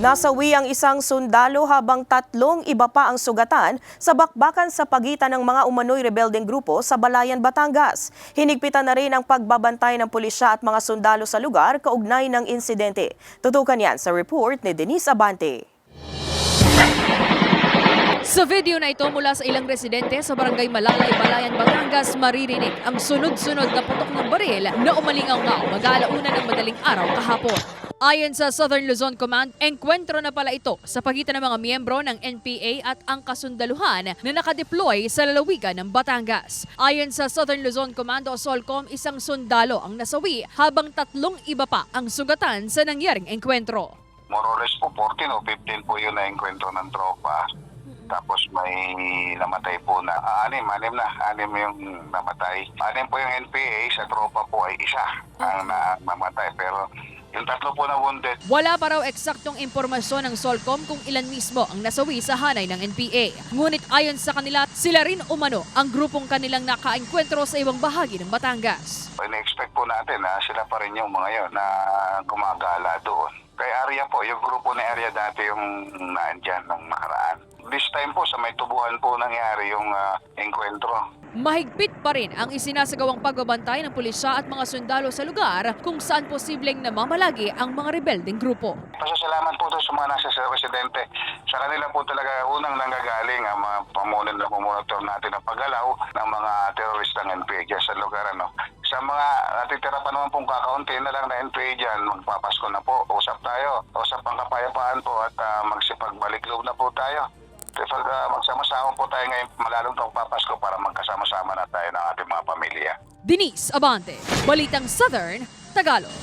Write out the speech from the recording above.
Nasawi ang isang sundalo habang tatlong iba pa ang sugatan sa bakbakan sa pagitan ng mga umano'y rebeldeng grupo sa Balayan, Batangas. Hinigpitan na rin ang pagbabantay ng pulisya at mga sundalo sa lugar kaugnay ng insidente. Tutukan yan sa report ni Denise Abante. Sa video na ito mula sa ilang residente sa barangay Malalay, Balayan, Batangas, maririnig ang sunod-sunod na putok ng baril na umalingaw-ngaw mag-aalauna ng madaling araw kahapon. Ayon sa Southern Luzon Command, engkwentro na pala ito sa pagitan ng mga miyembro ng NPA at ang kasundaluhan na nakadeploy sa lalawigan ng Batangas. Ayon sa Southern Luzon Command o SOLCOM, isang sundalo ang nasawi habang tatlong iba pa ang sugatan sa nangyaring engkwentro. more or less po 14 o 15 po yun na enkwentro ng tropa. Tapos may namatay po na, ah, anim, anim na, anim yung namatay. Anim po yung NPA, sa tropa po ay isa ang na, namatay. Pero yung tatlo po na wounded, Wala pa raw eksaktong impormasyon ng SOLCOM kung ilan mismo ang nasawi sa hanay ng NPA. Ngunit ayon sa kanila, sila rin umano ang grupong kanilang nakaengkwentro sa ibang bahagi ng Batangas. in-expect po natin na sila pa rin yung mga yun na gumagala doon. Kay area po, yung grupo na area dati yung naandyan nung nakaraan. This time po, sa may tubuhan po nangyari yung uh, enkwentro. Mahigpit pa rin ang isinasagawang pagbabantay ng pulisya at mga sundalo sa lugar kung saan posibleng namamalagi ang mga rebeldeng grupo. Pasasalamat po doon sa mga nasa sa residente. Sa kanila po talaga unang nanggagaling ang mga pamunin na pumonitor natin ng paggalaw ng mga teroristang NPA dyan sa lugar. Ano. Sa mga natitira pa naman pong kakaunti na lang na NPA dyan, magpapasko na po. Usap tayo. Usap ang kapayapaan po at uh, magsipagbalik loob na po tayo. Pag uh, magsama-sama po tayo ngayong malalong pagpapasko para magkasama-sama na tayo ng ating mga pamilya. Denise Abante, Balitang Southern, Tagalog.